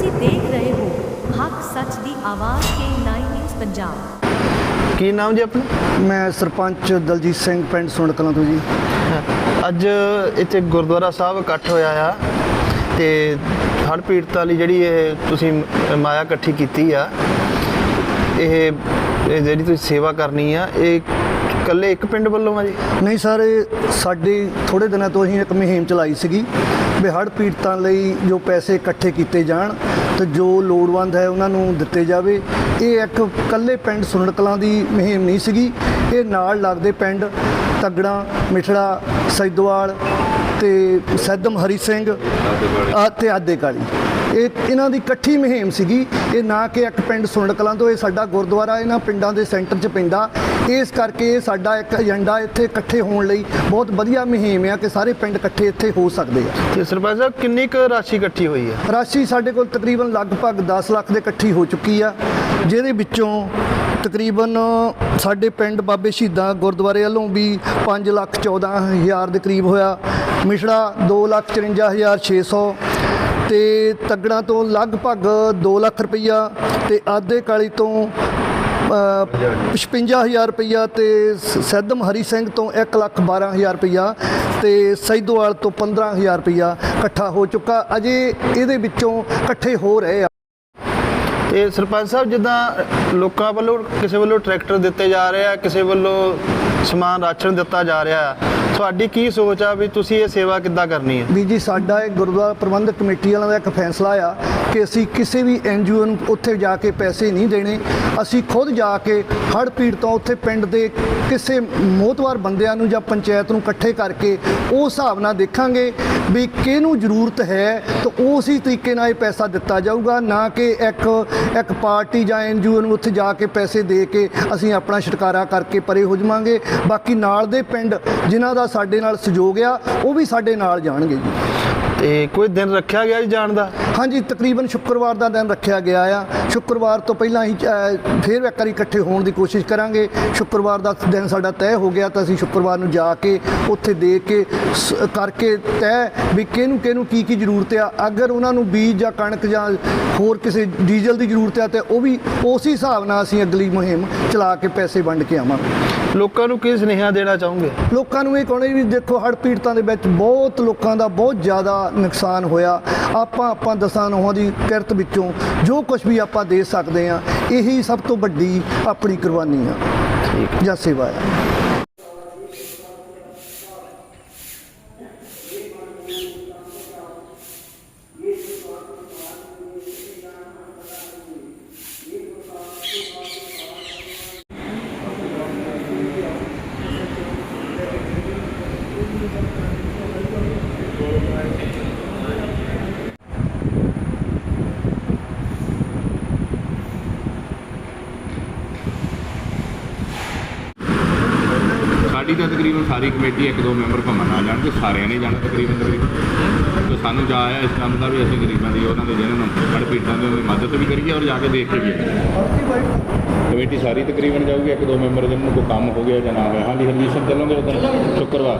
ਤੁਸੀਂ ਦੇਖ ਰਹੇ ਹੋ ਹੱਕ ਸੱਚ ਦੀ ਆਵਾਜ਼ ਕੇ 9 ਨਿਊਜ਼ ਪੰਜਾਬ। ਕੀ ਨਾਮ ਜੀ ਆਪਣਾ? ਮੈਂ ਸਰਪੰਚ ਦਲਜੀਤ ਸਿੰਘ ਪਿੰਡ ਸੁੰਡ ਕਲਾਂ ਤੋਂ ਜੀ। ਅੱਜ ਇੱਥੇ ਗੁਰਦੁਆਰਾ ਸਾਹਿਬ ਇਕੱਠ ਹੋਇਆ ਆ ਤੇ ਹੜ੍ਹ ਪੀੜਤਾਂ ਲਈ ਜਿਹੜੀ ਇਹ ਤੁਸੀਂ ਮਾਇਆ ਇਕੱਠੀ ਕੀਤੀ ਆ ਇਹ ਇਹ ਜਿਹੜੀ ਤੁਸੀਂ ਸੇਵਾ ਕਰਨੀ ਆ ਇਹ ਇਕੱਲੇ ਇੱਕ ਪਿੰਡ ਵੱਲੋਂ ਆ ਜੀ? ਨਹੀਂ ਸਰ ਇਹ ਸਾਡੇ ਥੋੜੇ ਦਿਨਾਂ ਤੋਂ ਅਸੀਂ ਇੱਕ ਮੁਹਿੰਮ ਚਲਾਈ ਸੀਗੀ। ਵੀ ਹੜ੍ਹ ਪੀੜਤਾਂ ਲਈ ਜੋ ਪੈਸੇ ਇਕੱਠੇ ਕੀਤੇ ਜਾਣ ਤੇ ਜੋ ਲੋੜਵੰਦ ਹੈ ਉਹਨਾਂ ਨੂੰ ਦਿੱਤੇ ਜਾਵੇ, ਇਹ ਇੱਕ ਇਕੱਲੇ ਪਿੰਡ ਸੁੰਡ ਕਲਾਂ ਦੀ ਮੁਹਿੰਮ ਨਹੀਂ ਸੀਗੀ। ਇਹ ਨਾਲ ਲੱਗਦੇ ਪਿੰਡ ਤਗੜਾ, ਮਿਠੜਾ, ਸੈਦੋਵਾਲ ਤੇ ਸੈਦਮ ਹਰੀ ਸਿੰਘ ਆ ਤੇ ਆਦੇ ਕਾਲੀ ਇਹ ਇਹਨਾਂ ਦੀ ਇਕੱਠੀ ਮੁਹਿੰਮ ਸੀਗੀ। ਇਹ ਨਾ ਕਿ ਇੱਕ ਪਿੰਡ ਸੁੰਡ ਕਲਾਂ ਤੋਂ ਇਹ ਸਾਡਾ ਗੁਰਦੁਆਰਾ ਇਹਨਾਂ ਪਿੰਡਾਂ ਦੇ ਸੈਂਟਰ 'ਚ ਪੈਂਦਾ ਇਸ ਕਰਕੇ ਇਹ ਸਾਡਾ ਇੱਕ ਏਜੰਡਾ ਇੱਥੇ ਇਕੱਠੇ ਹੋਣ ਲਈ ਬਹੁਤ ਵਧੀਆ ਮੁਹਿੰਮ ਆ ਕਿ ਸਾਰੇ ਪਿੰਡ ਇਕੱਠੇ ਇੱਥੇ ਹੋ ਸਕਦੇ ਆ। ਤੇ ਸਰਪੰਚ ਸਾਹਿਬ ਕਿੰਨੀ ਕੁ ਰਾਸ਼ੀ ਇਕੱਠੀ ਹੋਈ ਆ ਰਾਸ਼ੀ ਸਾਡੇ ਕੋਲ ਤਕਰੀਬਨ ਲਗਭਗ 10 ਲੱਖ ਦੇ ਇਕੱਠੀ ਹੋ ਚੁੱਕੀ ਆ। ਜਿਹਦੇ ਵਿੱਚੋਂ ਤਕਰੀਬਨ ਸਾਡੇ ਪਿੰਡ ਬਾਬੇ ਸ਼ਹੀਦਾਂ ਗੁਰਦੁਆਰੇ ਵੱਲੋਂ ਵੀ 5 ਲੱਖ 14 ਹਜ਼ਾਰ ਦੇ ਕਰੀਬ ਹੋਇਆ। ਮਿਸ਼ੜਾ 2 ਲੱਖ 54 ਹਜ਼ਾਰ 600 ਤੇ ਤਗੜਾ ਤੋਂ ਲਗਭਗ 2 ਲੱਖ ਰੁਪਈਆ ਤੇ ਆਦੇ ਕਾਲੀ ਤੋਂ ਅ, 55000 ਰੁਪਈਆ ਤੇ ਸ- ਸੈਦਮ ਹਰੀ ਸਿੰਘ ਤੋਂ 1 ਲੱਖ 12000 ਰੁਪਈਆ ਤੇ ਸੈਦੋਵਾਲ ਤੋਂ 15000 ਰੁਪਈਆ ਇਕੱਠਾ ਹੋ ਚੁੱਕਾ। ਅਜੇ ਇਹਦੇ ਵਿੱਚੋਂ ਇਕੱਠੇ ਹੋ ਰਹੇ ਆ। ਤੇ ਸਰਪੰਚ ਸਾਹਿਬ, ਜਿੱਦਾਂ ਲੋਕਾਂ ਵੱਲੋਂ, ਕਿਸੇ ਵੱਲੋਂ ਟਰੈਕਟਰ ਦਿੱਤੇ ਜਾ ਰਹੇ ਆ, ਕਿਸੇ ਵੱਲੋਂ ਸਮਾਨ ਰਾਸ਼ਨ ਦਿੱਤਾ ਜਾ ਰਿਹਾ ਤੁਹਾਡੀ ਕੀ ਸੋਚ ਆ ਵੀ ਤੁਸੀਂ ਇਹ ਸੇਵਾ ਕਿੱਦਾਂ ਕਰਨੀ ਹੈ? ਵੀ ਜੀ, ਸਾਡਾ ਇਹ ਗੁਰਦੁਆਰਾ ਪ੍ਰਬੰਧਕ ਕਮੇਟੀ ਵਾਲਿਆਂ ਦਾ ਇੱਕ ਫੈਸਲਾ ਆ ਕਿ ਅਸੀਂ ਕਿਸੇ ਵੀ ਐਨਜੀਓ ਨੂੰ ਉੱਥੇ ਜਾ ਕੇ ਪੈਸੇ ਨਹੀਂ ਦੇਣੇ। ਅਸੀਂ ਖੁਦ ਜਾ ਕੇ ਹੜ੍ਹ ਪੀੜਤਾਂ ਉੱਥੇ ਪਿੰਡ ਦੇ ਕਿਸੇ ਮੋਤਵਾਰ ਬੰਦਿਆਂ ਨੂੰ ਜਾਂ ਪੰਚਾਇਤ ਨੂੰ ਇਕੱਠੇ ਕਰਕੇ ਉਹ ਹਿਸਾਬ ਨਾਲ ਦੇਖਾਂਗੇ ਵੀ ਕਿਹਨੂੰ ਜ਼ਰੂਰਤ ਹੈ ਤਾਂ ਉਸੇ ਤਰੀਕੇ ਨਾਲ ਇਹ ਪੈਸਾ ਦਿੱਤਾ ਜਾਊਗਾ, ਨਾ ਕਿ ਇੱਕ ਇੱਕ ਪਾਰਟੀ ਜਾਂ ਐਨਜੀਓ ਨੂੰ ਉੱਥੇ ਜਾ ਕੇ ਪੈਸੇ ਦੇ ਕੇ ਅਸੀਂ ਆਪਣਾ ਛੁਟਕਾਰਾ ਕਰਕੇ ਪਰੇ ਹੋ ਜਾਵਾਂਗੇ। ਬਾਕੀ ਨਾਲ ਦੇ ਪਿੰਡ ਜਿਨ੍ਹਾਂ ਦਾ ਸਾਡੇ ਨਾਲ ਸਹਿਯੋਗ ਆ ਉਹ ਵੀ ਸਾਡੇ ਨਾਲ ਜਾਣਗੇ ਜੀ। ਤੇ ਕੋਈ ਦਿਨ ਰੱਖਿਆ ਗਿਆ ਜੀ ਜਾਣ ਦਾ? ਹਾਂਜੀ ਤਕਰੀਬਨ ਸ਼ੁੱਕਰਵਾਰ ਦਾ ਦਿਨ ਰੱਖਿਆ ਗਿਆ ਆ। ਸ਼ੁੱਕਰਵਾਰ ਤੋਂ ਪਹਿਲਾਂ ਹੀ ਫੇਰ ਇੱਕ ਵਾਰੀ ਇਕੱਠੇ ਹੋਣ ਦੀ ਕੋਸ਼ਿਸ਼ ਕਰਾਂਗੇ। ਸ਼ੁੱਕਰਵਾਰ ਦਾ ਦਿਨ ਸਾਡਾ ਤੈਅ ਹੋ ਗਿਆ ਤਾਂ ਅਸੀਂ ਸ਼ੁੱਕਰਵਾਰ ਨੂੰ ਜਾ ਕੇ ਉੱਥੇ ਦੇ ਕੇ ਕਰਕੇ ਤੈਅ ਵੀ ਕਿਹਨੂੰ ਕਿਹਨੂੰ ਕੀ ਕੀ ਜ਼ਰੂਰਤ ਆ। ਅਗਰ ਉਹਨਾਂ ਨੂੰ ਬੀਜ ਜਾਂ ਕਣਕ ਜਾਂ ਹੋਰ ਕਿਸੇ ਡੀਜ਼ਲ ਦੀ ਜ਼ਰੂਰਤ ਆ ਤੇ ਉਹ ਵੀ ਉਸੇ ਹਿਸਾਬ ਨਾਲ ਅਸੀਂ ਅਗਲੀ ਮੁਹਿੰਮ ਚਲਾ ਕੇ ਪੈਸੇ ਵੰਡ ਕੇ ਆਵਾਂਗੇ। ਲੋਕਾਂ ਨੂੰ ਕੀ ਸੁਨੇਹਾ ਦੇਣਾ ਚਾਹੋਗੇ? ਲੋਕਾਂ ਨੂੰ ਇਹ ਕਹਣਾ ਵੀ ਦੇਖੋ ਹੜ੍ਹ ਪੀੜਤਾਂ ਦੇ ਵਿੱਚ ਬਹੁਤ ਲੋਕਾਂ ਦਾ ਬਹੁਤ ਜ਼ਿਆਦਾ ਨੁਕਸਾਨ ਹੋਇਆ ਆਪਾਂ ਆਪਾਂ ਦਸਾਂ ਨੌਹਾਂ ਦੀ ਕਿਰਤ ਵਿੱਚੋਂ ਜੋ ਕੁਝ ਵੀ ਆਪਾਂ ਦੇ ਸਕਦੇ ਆ ਇਹੀ ਸਭ ਤੋਂ ਵੱਡੀ ਆਪਣੀ ਕੁਰਬਾਨੀ ਆ। ਠੀਕ ਜਾਂ ਸੇਵਾ ਆ। ਸਾਡੀ ਤਾਂ ਤਕਰੀਬਨ ਸਾਰੀ ਕਮੇਟੀ ਇੱਕ ਦੋ ਮੈਂਬਰ ਭਾਵੇਂ ਨਾ ਜਾਣ ਤੇ ਸਾਰਿਆਂ ਨੇ ਜਾਣਾ ਤਕਰੀਬਨ ਤਕਰੀਬਨ। ਤੇ ਸਾਨੂੰ ਜਾ ਆਇਆ ਇਸ ਕੰਮ ਦਾ ਵੀ ਅਸੀਂ ਗਰੀਬਾਂ ਦੀ ਉਹਨਾਂ ਦੇ ਜਿਹਨਾਂ ਨੂੰ ਫੜ ਪੀੜਤਾਂ ਦੀ ਉਹਦੀ ਮਦਦ ਵੀ ਕਰੀਏ ਔਰ ਜਾ ਕੇ ਦੇਖ ਕੇ ਵੀ। ਕਮੇਟੀ ਸਾਰੀ ਤਕਰੀਬਨ ਜਾਊਗੀ ਇੱਕ ਦੋ ਮੈਂਬਰ ਜਿਹਨਾਂ ਨੂੰ ਕੋਈ ਕੰਮ ਹੋ ਗਿਆ ਜਾਂ ਨਾ ਹੋਇਆ। ਹਾਂਜੀ ਹਰਜੀਤ ਸਿੰਘ ਚੱਲੋਗੇ ਉਦੋਂ? ਸ਼ੁੱਕਰਵਾਰ।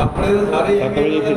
ਆਪਣੇ ਸਾਰੇ 7 ਵਜੇ ਇੱਥੇ